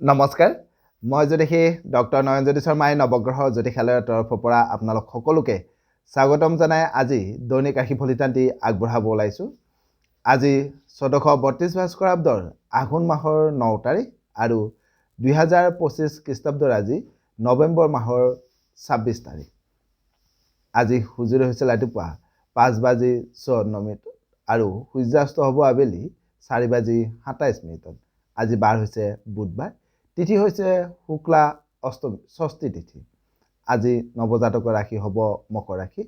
নমস্কাৰ। মই জ্যোতিষী ডক্টৰ নয়নজ্যোতি শৰ্মাই নৱগ্ৰহ জ্যোতিষালয়ৰ তৰফৰ পৰা আপোনালোক সকলোকে স্বাগতম জনাই আজি দৈনিক ৰাশি ফলিতান্তি আগবঢ়াব ওলাইছোঁ। আজি চৈধ্যশ বত্ৰিছ ভাস্কৰাব্দৰ আঘোণ মাহৰ ন তাৰিখ আৰু দুহেজাৰ পঁচিছ খ্ৰীষ্টাব্দৰ আজি নৱেম্বৰ মাহৰ ছাব্বিছ তাৰিখ। আজি সূৰ্যোদয় হৈছিল ৰাতিপুৱা পাঁচ বাজি চৌৱন্ন মিনিটত আৰু সূৰ্যাস্ত হ'ব আবেলি চাৰি বাজি সাতাইছ মিনিটত। আজি বাৰ হৈছে বুধবাৰ। তিথি হৈছে শুক্লা অষ্টমী, ষষ্ঠী তিথি। আজি নৱজাতকৰ ৰাশি হ'ব, মকৰ ৰাশি।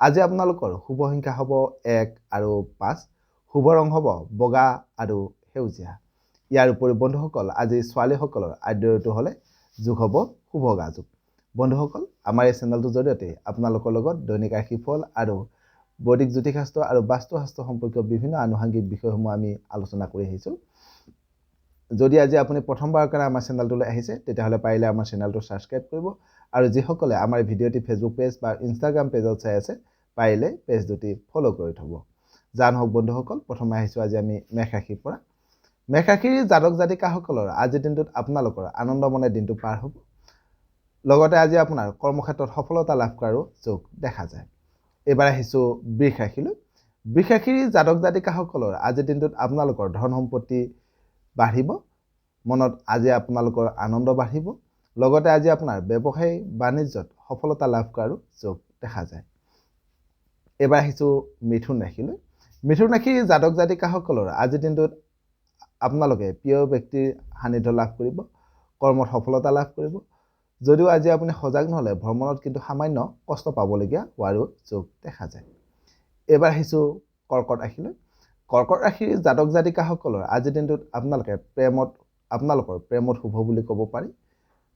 আজি আপোনালোকৰ শুভ সংখ্যা হ'ব এক আৰু পাঁচ। শুভ ৰং হ'ব বগা আৰু সেউজীয়া। ইয়াৰ উপৰি বন্ধুসকল, আজি ছোৱালীসকলৰ আদ্য ঋতু হ'লে যোগ হ'ব শুভগা যোগ বন্ধুসকল, আমাৰ এই চেনেলটোৰ জৰিয়তে আপোনালোকৰ লগত দৈনিক ৰাশিফল আৰু বৈদিক জ্যোতিষশাস্ত্ৰ আৰু বাস্তুশাস্ত্ৰ সম্পৰ্কীয় বিভিন্ন আনুষাংগিক বিষয়সমূহ আমি আলোচনা কৰি আহিছোঁ। যদি আজি আপুনি প্ৰথমবাৰৰ কাৰণে আমাৰ চেনেলটোলৈ আহিছে, তেতিয়াহ'লে পাৰিলে আমাৰ চেনেলটো ছাবস্ক্ৰাইব কৰিব আৰু যিসকলে আমাৰ ভিডিঅ'টি ফেচবুক পেজ বা ইনষ্টাগ্ৰাম পেজত চাই আছে, পাৰিলে পেজ দুটি ফ'ল' কৰি থ'ব। জান হওক বন্ধুসকল, প্ৰথমে আহিছোঁ আজি আমি মেষ ৰাশিৰ পৰা। মেষ ৰাশিৰ জাতক জাতিকাসকলৰ আজিৰ দিনটোত আপোনালোকৰ আনন্দমনে দিনটো পাৰ হ'ব। লগতে আজি আপোনাৰ কৰ্মক্ষেত্ৰত সফলতা লাভ কৰাৰো যোগ দেখা যায়। এইবাৰ আহিছোঁ বৃষ ৰাশিলৈ বৃষ ৰাশিৰ জাতক জাতিকাসকলৰ আজিৰ দিনটোত আপোনালোকৰ ধন সম্পত্তি বাঢ়িব মনত আজি আপোনালোকৰ আনন্দ বাঢ়িব। লগতে আজি আপোনাৰ ব্যৱসায়ী বাণিজ্যত সফলতা লাভ কৰাৰো যোগ দেখা যায়। এইবাৰ আহিছোঁ মিথুন ৰাশিলৈ। মিথুন ৰাশিৰ জাতক জাতিকাসকলৰ আজিৰ দিনটোত আপোনালোকে প্ৰিয় ব্যক্তিৰ সান্নিধ্য লাভ কৰিব কৰ্মত সফলতা লাভ কৰিব। যদিও আজি আপুনি সজাগ নহ'লে ভ্ৰমণত কিন্তু সামান্য কষ্ট পাবলগীয়া হোৱাৰো যোগ দেখা যায়। এইবাৰ আহিছোঁ কৰ্কট ৰাশিলৈ। কৰ্কট ৰাশিৰ জাতক জাতিকাসকলৰ আজিৰ দিনটোত আপোনালোকে প্ৰেমত আপোনালোকৰ প্ৰেমত শুভ বুলি ক'ব পাৰি।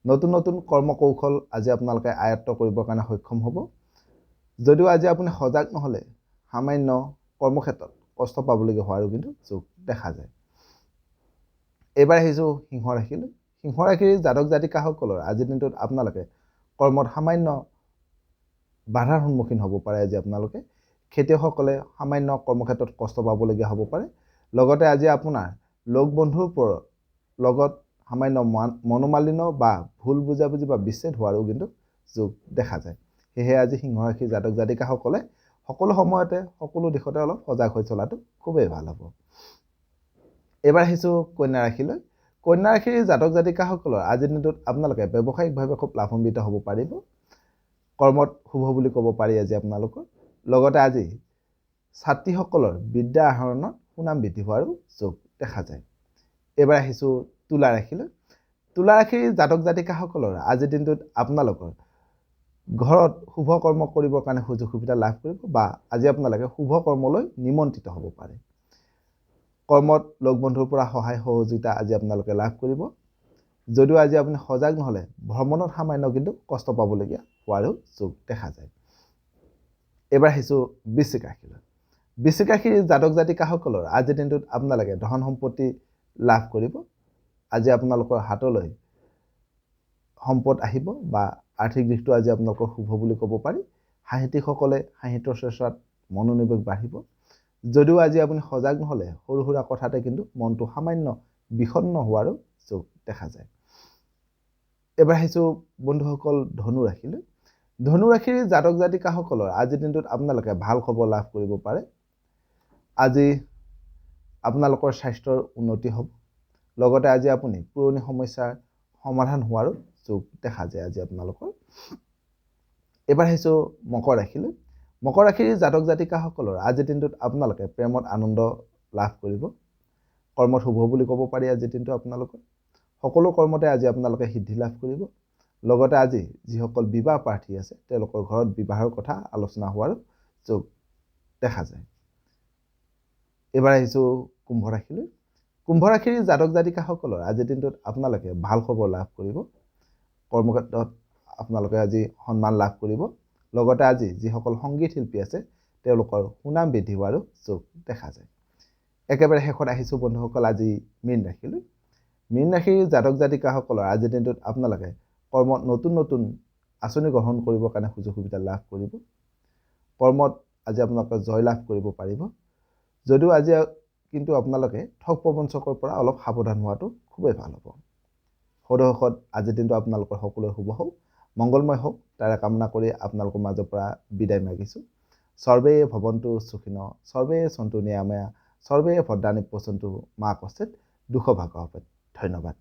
নতুন নতুন কৰ্ম কৌশল আজি আপোনালোকে আয়ত্ব কৰিবৰ কাৰণে সক্ষম হ'ব। যদিও আজি আপুনি সজাগ নহ'লে সামান্য কৰ্মক্ষেত্ৰত কষ্ট পাবলগীয়া হোৱাৰো কিন্তু যোগ দেখা যায়। এইবাৰ আহিছোঁ সিংহ ৰাশিলৈ সিংহ ৰাশিৰ জাতক জাতিকাসকলৰ আজিৰ দিনটোত আপোনালোকে কৰ্মত সামান্য বাধাৰ সন্মুখীন হ'ব পাৰে আজি আপোনালোকে। খেতিয়কসকলে সামান্য কৰ্মক্ষেত্ৰত কষ্ট পাবলগীয়া হ'ব পাৰে। লগতে আজি আপোনাৰ লগ বন্ধুৰ ওপৰত লগত সামান্য মনোমালিন্য বা ভুল বুজাবুজি বা বিচ্ছেদ হোৱাৰো কিন্তু যোগ দেখা যায়। সেয়েহে আজি সিংহ ৰাশিৰ জাতক জাতিকাসকলে সকলো সময়তে সকলো দিশতে অলপ সজাগ হৈ চলাটো খুবেই ভাল হ'ব। এইবাৰ আহিছোঁ কন্যা ৰাশিলৈ কন্যা ৰাশিৰ জাতক জাতিকাসকলৰ আজিৰ দিনটোত আপোনালোকে ব্যৱসায়িকভাৱে খুব লাভান্বিত হ'ব পাৰিব। কৰ্মত শুভ বুলি ক'ব পাৰি আজি আপোনালোকৰ। লগতে আজি ছাত্ৰীসকলৰ বিদ্যা আহৰণত সুনাম বৃদ্ধি হোৱাৰো যোগ দেখা যায়। এইবাৰ আহিছোঁ তুলা ৰাশিলৈ তুলা ৰাশিৰ জাতক জাতিকাসকলৰ আজিৰ দিনটোত আপোনালোকৰ ঘৰত শুভ কৰ্ম কৰিবৰ কাৰণে সুযোগ সুবিধা লাভ কৰিব বা আজি আপোনালোকে শুভ কৰ্মলৈ নিমন্ত্ৰিত হ'ব পাৰে। কৰ্মত লগ বন্ধুৰ পৰা সহায় সহযোগিতা আজি আপোনালোকে লাভ কৰিব। যদিও আজি আপুনি সজাগ নহ'লে ভ্ৰমণত সামান্য কিন্তু কষ্ট পাবলগীয়া হোৱাৰো যোগ দেখা যায়। এইবাৰ আহিছোঁ বৃশ্চিক ৰাশিলৈ। বৃশ্চিক ৰাশিৰ জাতক জাতিকাসকলৰ আজিৰ দিনটোত আপোনালোকে ধন সম্পত্তি লাভ কৰিব। আজি আপোনালোকৰ হাতলৈ সম্পদ আহিব বা আৰ্থিক দিশটো আজি আপোনালোকৰ শুভ বুলি ক'ব পাৰি। সাহিত্যিকসকলে সাহিত্য চৰ্চাত মনোনিৱেশ বাঢ়িব। যদিও আজি আপুনি সজাগ নহ'লে সৰু সুৰা কথাতে কিন্তু মনটো সামান্য বিষণ্ণ হোৱাৰো যোগ দেখা যায়। এইবাৰ আহিছোঁ বন্ধুসকল ধনু ৰাশিলৈ। ধনুৰাশিৰ জাতক জাতিকাসকলৰ আজিৰ দিনটোত আপোনালোকে ভাল খবৰ লাভ কৰিব পাৰে। আজি আপোনালোকৰ স্বাস্থ্যৰ উন্নতি হ'ব। লগতে আজি আপুনি পুৰণি সমস্যাৰ সমাধান হোৱাৰো যোগ দেখা যায় আজি আপোনালোকৰ। এইবাৰ আহিছোঁ মকৰ ৰাশিলৈ। মকৰ ৰাশিৰ জাতক জাতিকাসকলৰ আজিৰ দিনটোত আপোনালোকে প্ৰেমত আনন্দ লাভ কৰিব। কৰ্মত শুভ বুলি ক'ব পাৰি আজিৰ দিনটো আপোনালোকৰ। সকলো কৰ্মতে আজি আপোনালোকে সিদ্ধি লাভ কৰিব। লগতে আজি যিসকল বিবাহ প্ৰাৰ্থী আছে তেওঁলোকৰ ঘৰত বিবাহৰ কথা আলোচনা হোৱাৰ যোগ দেখা যায়। এইবাৰ আহিছোঁ কুম্ভ ৰাশিলৈ। কুম্ভ ৰাশিৰ জাতক জাতিকাসকলৰ আজিৰ দিনটোত আপোনালোকে ভাল খবৰ লাভ কৰিব। কৰ্মক্ষেত্ৰত আপোনালোকে আজি সন্মান লাভ কৰিব। লগতে আজি যিসকল সংগীত শিল্পী আছে তেওঁলোকৰ সুনাম বৃদ্ধি হোৱাৰো যোগ দেখা যায়। একেবাৰে শেষত আহিছোঁ বন্ধুসকল আজি মীন ৰাশিলৈ। মীন ৰাশিৰ জাতক জাতিকাসকলৰ আজিৰ দিনটোত আপোনালোকে কৰ্মত নতুন নতুন আঁচনি গ্ৰহণ কৰিবৰ কাৰণে সুযোগ সুবিধা লাভ কৰিব। কৰ্মত আজি আপোনালোকে জয় লাভ কৰিব পাৰিব। যদিও আজি কিন্তু আপোনালোকে ঠগ প্ৰবঞ্চকৰ পৰা অলপ সাৱধান হোৱাটো খুবেই ভাল হ'ব। সদৌষত আজিৰ দিনটো আপোনালোকৰ সকলোৰে শুভ হওক মংগলময় হওক। তাৰে কামনা কৰি আপোনালোকৰ মাজৰ পৰা বিদায় মাগিছোঁ। সৰ্বে ভৱন্তু সুখীন সৰ্বে সন্তু নিৰাময়া সৰ্বে ভদ্ৰাণী পচন্তু মা কচিত দুশ ভাগ ধন্যবাদ।